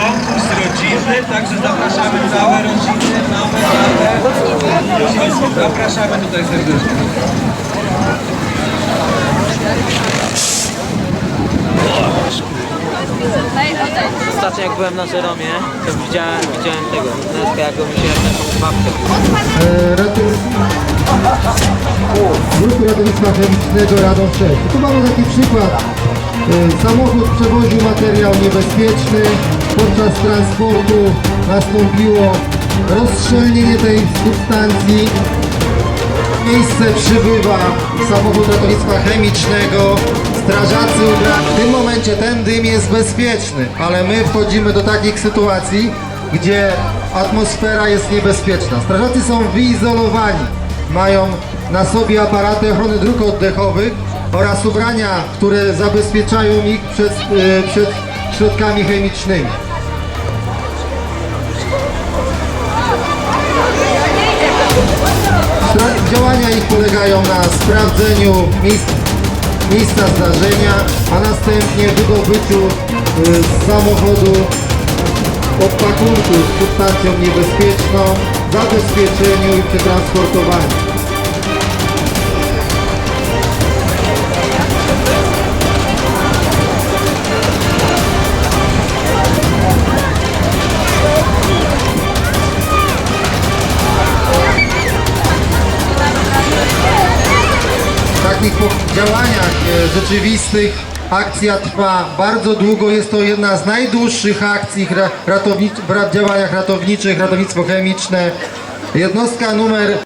konkurs rodzinny, także zapraszamy całe rodziny, mamy, mamy. Zapraszamy tutaj serdecznie. Ostatnio jak byłem na Żeromie, to widziałem, widziałem tego, Neskę, jak go wisiłem taką babkę. E, Ruchu ratownictwa chemicznego Radom 6. Tu mamy taki przykład E, Samochód przewoził materiał niebezpieczny. Podczas transportu nastąpiło rozstrzelnienie tej substancji. Miejsce przybywa samochód ratownictwa chemicznego. Strażacy ubrani. W tym momencie ten dym jest bezpieczny, ale my wchodzimy do takich sytuacji, gdzie atmosfera jest niebezpieczna. Strażacy są wyizolowani. Mają na sobie aparaty ochrony dróg oddechowych oraz ubrania, które zabezpieczają ich przed, e, przed środkami chemicznymi. Działania ich polegają na sprawdzeniu miejsc, miejsca zdarzenia, a następnie wydobyciu y, z samochodu opakunku z substancją niebezpieczną, zabezpieczeniu i przetransportowaniu. Takich działaniach e, rzeczywistych akcja trwa bardzo długo. Jest to jedna z najdłuższych akcji ra- ratownic- w ratowniczych, ratownictwo chemiczne. Jednostka numer